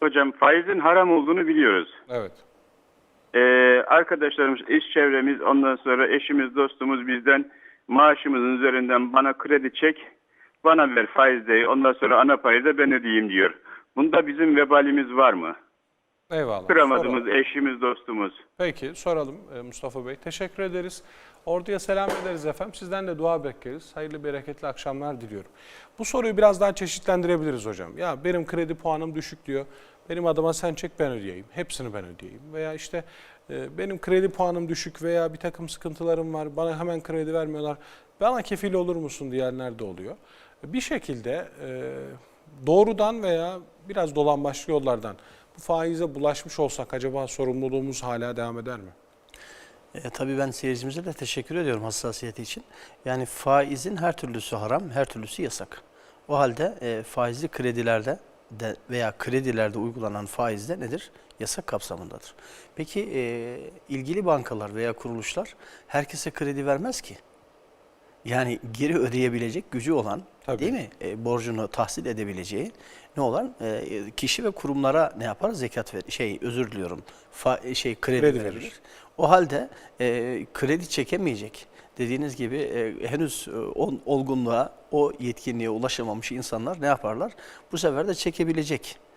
Hocam faizin haram olduğunu biliyoruz. Evet. Ee, arkadaşlarımız, iş çevremiz, ondan sonra eşimiz, dostumuz bizden maaşımızın üzerinden bana kredi çek, bana ver faiz değil, ondan sonra ana payı da ben ödeyeyim diyor. Bunda bizim vebalimiz var mı? Eyvallah. Kıramadığımız Soralım. eşimiz, dostumuz. Peki soralım e, Mustafa Bey. Teşekkür ederiz. Orduya selam ederiz efendim. Sizden de dua bekleriz. Hayırlı bereketli akşamlar diliyorum. Bu soruyu biraz daha çeşitlendirebiliriz hocam. Ya benim kredi puanım düşük diyor. Benim adıma sen çek ben ödeyeyim. Hepsini ben ödeyeyim. Veya işte e, benim kredi puanım düşük veya bir takım sıkıntılarım var. Bana hemen kredi vermiyorlar. Bana kefil olur musun diyenler de oluyor. Bir şekilde e, doğrudan veya biraz dolambaçlı yollardan faize bulaşmış olsak acaba sorumluluğumuz hala devam eder mi? E, tabii ben seyircimize de teşekkür ediyorum hassasiyeti için. Yani faizin her türlüsü haram, her türlüsü yasak. O halde e, faizli kredilerde de veya kredilerde uygulanan faiz de nedir? Yasak kapsamındadır. Peki e, ilgili bankalar veya kuruluşlar herkese kredi vermez ki. Yani geri ödeyebilecek gücü olan Tabii. değil mi? E, borcunu tahsil edebileceği ne olan e, kişi ve kurumlara ne yapar? Zekat ver şey özür diliyorum. Fa, şey kredi, Kredi verir. verir. O halde e, kredi çekemeyecek. Dediğiniz gibi e, henüz e, o olgunluğa, o yetkinliğe ulaşamamış insanlar ne yaparlar? Bu sefer de çekebilecek e,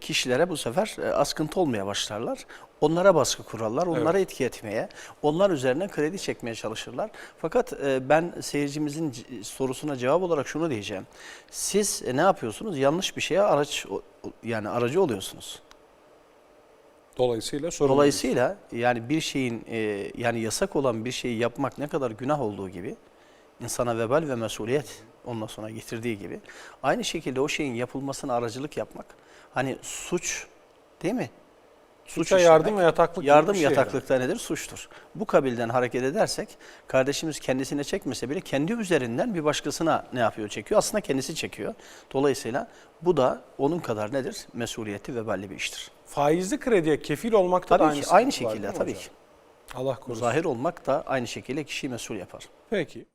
kişilere bu sefer e, askıntı olmaya başlarlar. Onlara baskı kurarlar, onlara etki etmeye, onlar üzerine kredi çekmeye çalışırlar. Fakat e, ben seyircimizin sorusuna cevap olarak şunu diyeceğim. Siz e, ne yapıyorsunuz? Yanlış bir şeye araç yani aracı oluyorsunuz. Dolayısıyla sorumluluk. Dolayısıyla yani bir şeyin e, yani yasak olan bir şeyi yapmak ne kadar günah olduğu gibi insana vebal ve mesuliyet ondan sonra getirdiği gibi aynı şekilde o şeyin yapılmasına aracılık yapmak hani suç değil mi? Suça işlemek, yardım ve yataklık Yardım şey yataklıkta nedir? Suçtur. Bu kabilden hareket edersek kardeşimiz kendisine çekmese bile kendi üzerinden bir başkasına ne yapıyor? Çekiyor. Aslında kendisi çekiyor. Dolayısıyla bu da onun kadar nedir? Mesuliyeti veballi bir iştir. Faizli krediye kefil olmakta da Tabii aynı ki aynı var şekilde tabii hocam? ki. Allah korusun. Zahir olmak da aynı şekilde kişiyi mesul yapar. Peki.